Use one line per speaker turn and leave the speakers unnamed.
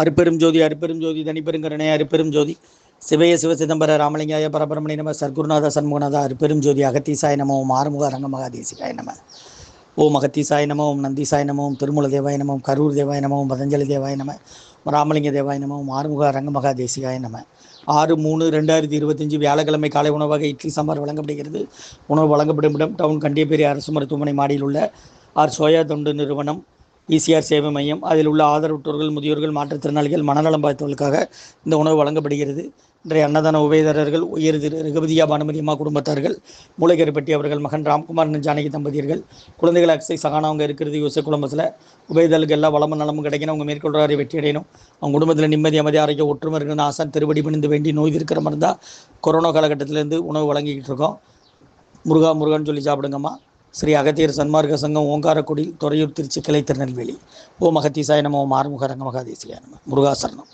அருப்பெரும் ஜோதி அருப்பெரும் ஜோதி தனிப்பெருங்கருணை அருப்பெரும் ஜோதி. சிவய சிவ சிதம்பர ராமலிங்காய பரபரமணி நம சர்க்குருநாத சண்முகநாதா அருப்பெரும் ஜோதி அகத்தீசாய நம ஓம் ஆறுமுக அரங்க மகாதேசிகாய நம. ஓம் அகத்தீசாய நம ஓம் நந்தீசாய நம ஓம் திருமூல தேவாய நம ஓம் கரூர் தேவாய நம ஓம் பதஞ்சலி தேவாய நம ராமலிங்க தேவாய நம ஓம் ஆறுமுக அரங்க மகாதேசிகாய நம. ஆறு மூணு ரெண்டாயிரத்தி இருபத்தஞ்சு வியாழக்கிழமை காலை உணவாக இட்லி சாம்பார் வழங்கப்படுகிறது. உணவு வழங்கப்படும் இடம் டவுன் கண்டியப்பேரி அரசு மருத்துவமனை மாடியில் உள்ள ஆர் சோயா தொண்டு நிறுவனம். இசிஆர் சேவை மையம் அதில் உள்ள ஆதரவற்றோர்கள் முதியோர்கள் மாற்றுத்திறனாளிகள் மனநலம் பாதித்தவர்களுக்காக இந்த உணவு வழங்கப்படுகிறது. இன்றைய அன்னதான உபயதாரர்கள் உயர் திரு ரகுபதியா பானுமதி அம்மா குடும்பத்தார்கள் மூளைக்கருப்பட்டி அவர்கள் மகன் ராம்குமார் ஜானகி தம்பதியர்கள் குழந்தைகள் அக்ஸை சகானா அவங்க இருக்கிறது யோசை குடும்பத்தில். உபயதாரர்களுக்கு எல்லா வளமும் நலமும் கிடைக்கணும். அவங்க மேற்கொள்றாரு வெற்றி அடையணும். அவங்க குடும்பத்தில் நிம்மதி அமைதி ஆரோக்கிய ஒற்றுமை இருக்கணும் ஆசான் திருவடி பணிந்து வேண்டி நோய் இருக்கிற மாதிரி தான் கொரோனா காலகட்டத்திலேருந்து உணவு வழங்கிக்கிட்டு இருக்கோம். முருகா முருகான்னு சொல்லி சாப்பிடுங்கம்மா. ஸ்ரீ அகத்தியர் சன்மார்க்க சங்கம் ஓங்காரக்குடி துறையூர் திருச்சி கிளை திருநெல்வேலி ஓம் அகத்தீசாய நம ஓம் ஆறுமுக ரங்க நம. முருகாசரணம்.